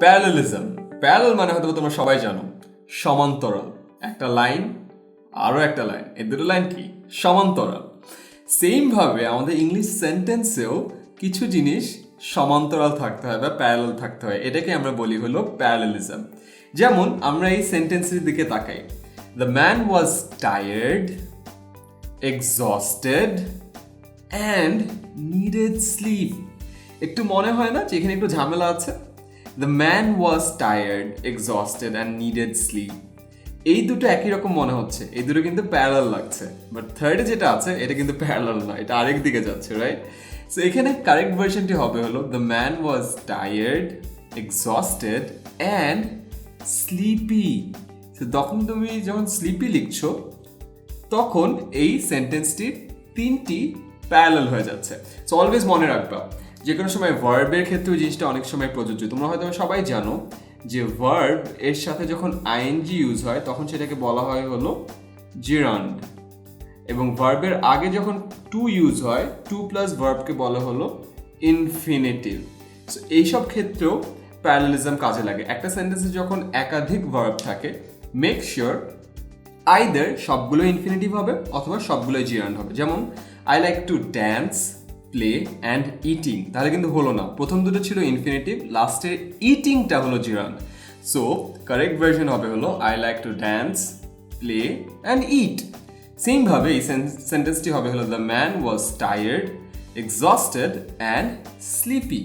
Parallelism parallel মানে হয়তো তোমরা সবাই জানো। সমান্তরাল। একটা লাইন আরও একটা লাইন। এই দুটো লাইন কি? সমান্তরাল। সেম ভাবে আমাদের ইংলিশ সেন্টেন্সেও কিছু জিনিস সমান্তরাল থাকতে হয় বা প্যারালাল থাকতে হয়। এটাকে আমরা বলি হলো প্যারালিজম যেমন আমরা এই সেন্টেন্সের দিকে তাকাই। The man was tired exhausted and needed sleep একটু মনে হয় না যে এখানে একটু ঝামেলা আছে? The man was tired exhausted and needed sleep এই দুটো একই রকম মনে হচ্ছে। এই দুটো কিন্তু প্যারালাল লাগছে। বাট থার্ডে যেটা আছে, এটা কিন্তু প্যারাল না। এটা আরেক দিকে যাচ্ছে রাইট সো এখানে কারেক্ট ভার্সনটি হবে হলো the man was tired exhausted and sleepy তো তখন তুমি যখন স্লিপি লিখছো, তখন এই সেন্টেন্সটির তিনটি প্যারালাল হয়ে যাচ্ছে। সো অলওয়েজ মনে রাখবা। যে কোনো সময় ভার্বের ক্ষেত্রেও জিনিসটা অনেক সময় প্রযোজ্য। তোমরা হয়তো সবাই জানো যে ভার্ব এর সাথে যখন আইএনজি ইউজ হয়, তখন সেটাকে বলা হয় হলো জিরান্ড এবং ভার্বের আগে যখন টু ইউজ হয় টু প্লাস ভার্বকে বলা হলো ইনফিনিটিভ সো এইসব ক্ষেত্রেও প্যারালিজম কাজে লাগে। একটা সেন্টেন্সে যখন একাধিক ভার্ব থাকে মেক শিওর আইদার সবগুলো ইনফিনিটিভ হবে অথবা সবগুলোই জিরান্ড হবে। যেমন I like to dance play and eating তাহলে কিন্তু হলো না। প্রথম দুটো ছিল ইনফিনিটিভ লাস্টের ইটিংটা হলো জিরান সো কারেক্ট ভার্সন হবে হলো I like to dance play and eat সেমভাবে এই সেন্টেন্সটি হবে হলো the man was tired exhausted and sleepy